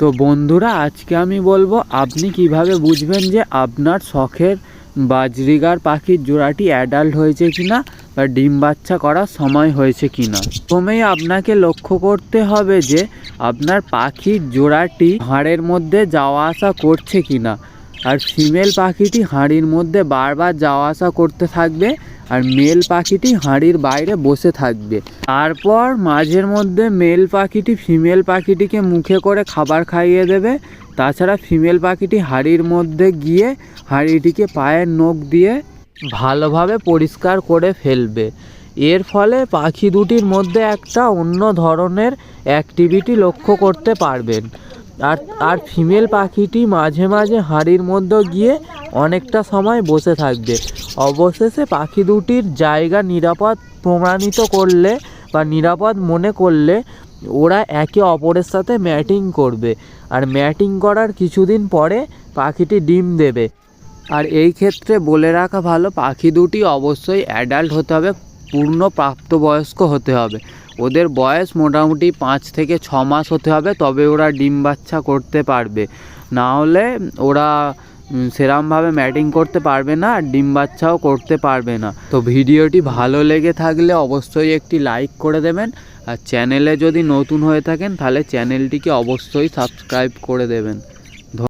তো বন্ধুরা, আজকে আমি বলব, আপনি কীভাবে বুঝবেন যে আপনার শখের বাজরিগার পাখির জোড়াটি অ্যাডাল্ট হয়েছে কিনা বা ডিম বাচ্চা করার সময় হয়েছে কিনা? প্রথমেই আপনাকে লক্ষ্য করতে হবে যে আপনার পাখির জোড়াটি হাড়ের মধ্যে যাওয়া আসা করছে কিনা। আর ফিমেল পাখিটি হাঁড়ির মধ্যে বারবার যাওয়া আসা করতে থাকবে আর মেল পাখিটি হাঁড়ির বাইরে বসে থাকবে। তারপর মাঝের মধ্যে মেল পাখিটি ফিমেল পাখিটিকে মুখে করে খাবার খাইয়ে দেবে। তাছাড়া ফিমেল পাখিটি হাঁড়ির মধ্যে গিয়ে হাঁড়িটিকে পায়ের নখ দিয়ে ভালোভাবে পরিষ্কার করে ফেলবে। এর ফলে পাখি দুটির মধ্যে একটা অন্য ধরনের অ্যাক্টিভিটি লক্ষ্য করতে পারবেন। আর আর ফিমেল পাখিটি মাঝে মাঝে হাঁড়ির মধ্যে গিয়ে অনেকটা সময় বসে থাকবে। অবশেষে পাখি দুটির জায়গা নিরাপদ প্রমাণিত করলে বা নিরাপদ মনে করলে ওরা একে অপরের সাথে ম্যাটিং করবে। আর ম্যাটিং করার কিছুদিন পরে পাখিটি ডিম দেবে। আর এই ক্ষেত্রে বলে রাখা ভালো, পাখি দুটি অবশ্যই অ্যাডাল্ট হতে হবে, পূর্ণ প্রাপ্তবয়স্ক হতে হবে। ওদের বয়স মোটামুটি পাঁচ থেকে ছ মাস হতে হবে, তবে ওরা ডিম বাচ্চা করতে পারবে। না হলে ওরা সেরমভাবে ম্যাটিং করতে পারবে না, আর ডিম বাচ্চাও করতে পারবে না। তো ভিডিওটি ভালো লেগে থাকলে অবশ্যই একটি লাইক করে দেবেন, আর চ্যানেলে যদি নতুন হয়ে থাকেন, তাহলে চ্যানেলটিকে অবশ্যই সাবস্ক্রাইব করে দেবেন।